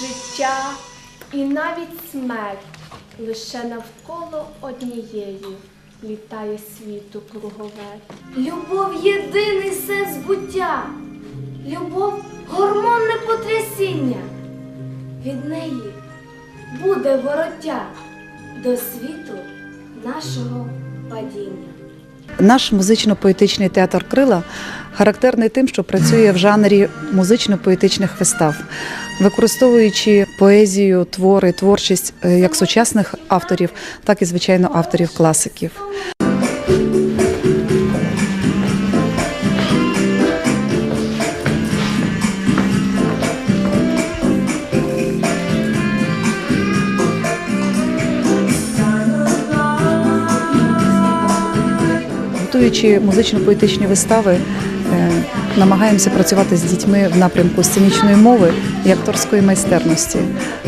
життя і навіть смерть лише навколо однієї літає світу кругове. Любов єдиний сенс буття. Любов гормонне потрясіння. Від неї буде вороття до світу нашого падіння. Наш музично-поетичний театр Крила характерний тим, що працює в жанрі музично-поетичних вистав, використовуючи поезію, твори, творчість е, як сучасних авторів, так і звичайно авторів класиків. Готуючи музично-поетичні вистави, е, намагаємося працювати з дітьми в напрямку сценічної мови і акторської майстерності,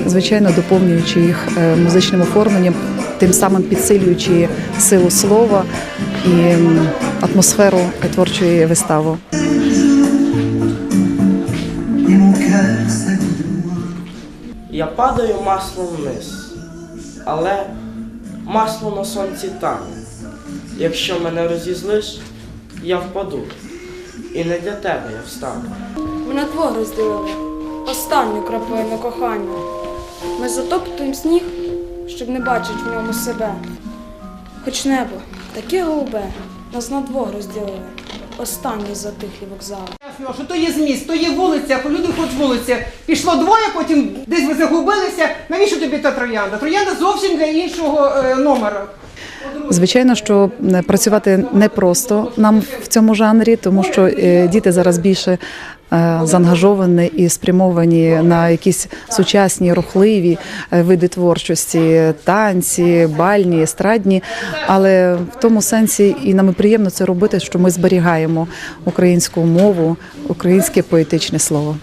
звичайно, доповнюючи їх е, музичним оформленням, тим самим підсилюючи силу слова і атмосферу творчої вистави. Я падаю маслом вниз, але масло на сонці тане. Якщо мене розізлиш, я впаду, і не для тебе я встану. Мене двох розділили. Останню краплину кохання. Ми затоптуємо сніг, щоб не бачить в ньому себе. Хоч небо таке голубе, нас на двох розділили. Останній затихлі вокзали. Ясно, що то є зміст, то є вулиця, люди ходять вулиця. Пішло двоє, потім десь ви загубилися. Навіщо тобі та троянда? Троянда зовсім для іншого е, номера. Звичайно, що е, працювати непросто нам в цьому жанрі, тому що е, діти зараз більше е, заангажовані і спрямовані на якісь сучасні рухливі види творчості, танці, бальні, естрадні. Але в тому сенсі і нам приємно це робити, що ми зберігаємо українську мову, українське поетичне слово.